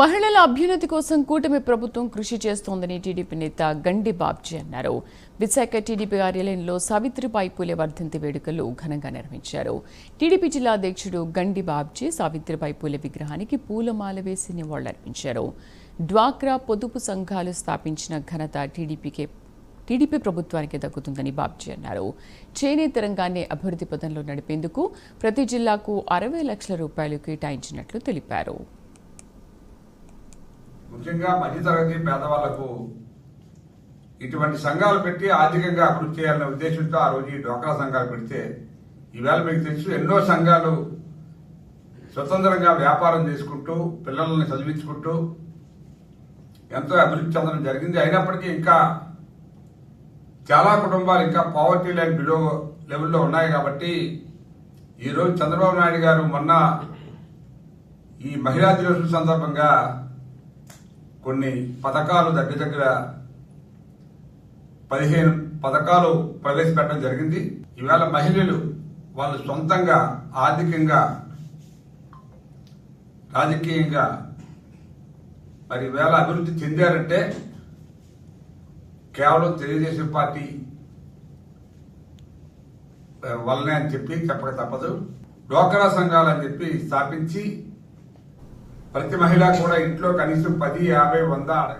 మహిళల అభ్యున్నతి కోసం కూటమి ప్రభుత్వం కృషి చేస్తోందని టీడీపీ నేత గండి బాబ్జీ అన్నారు. విశాఖ టీడీపీ కార్యాలయంలో సావిత్రిబాయి పూలే వర్ధంతి వేడుకలు ఘనంగా నిర్వహించారు. టీడీపీ జిల్లా అధ్యక్షుడు గండి బాబ్జీ సావిత్రిబాయి పూలే విగ్రహానికి పూలమాల వేసి నివాళులర్పించారు. డ్వాక్రా పొదుపు సంఘాలు స్థాపించిన ఘనత టీడీపీకే టీడీపీ ప్రభుత్వానికి దక్కుతుందని బాబ్జీ అన్నారు. చేనేత రంగాన్ని అభివృద్ధి పథంలో నడిపేందుకు ప్రతి జిల్లాకు అరవై లక్షల రూపాయలు కేటాయించినట్లు తెలిపారు. ముఖ్యంగా మధ్యతరగతి పేదవాళ్ళకు ఇటువంటి సంఘాలు పెట్టి ఆర్థికంగా అభివృద్ధి చేయాలనే ఉద్దేశంతో ఆ రోజు ఈ డ్వాక్రా సంఘాలు పెడితే ఈవేళ మీకు తెలుసు ఎన్నో సంఘాలు స్వతంత్రంగా వ్యాపారం చేసుకుంటూ పిల్లల్ని చదివించుకుంటూ ఎంతో అభివృద్ధి చెందడం జరిగింది. అయినప్పటికీ ఇంకా చాలా కుటుంబాలు ఇంకా పావర్టీ లైన్ బిలో లెవెల్లో ఉన్నాయి కాబట్టి ఈరోజు చంద్రబాబు నాయుడు గారు మొన్న ఈ మహిళా దినోత్సవం సందర్భంగా కొన్ని పథకాలు దగ్గర దగ్గర పదిహేను పథకాలు ప్రవేశపెట్టడం జరిగింది. ఇవాళ మహిళలు వాళ్ళు సొంతంగా ఆర్థికంగా రాజకీయంగా మరి వేళ అభివృద్ధి చెందారంటే కేవలం తెలుగుదేశం పార్టీ వల్లనే అని చెప్పి చెప్పక తప్పదు. డోకరా సంఘాలు అని చెప్పి స్థాపించి ప్రతి మహిళ కూడా ఇంట్లో కనీసం పది యాభై వంద అడగ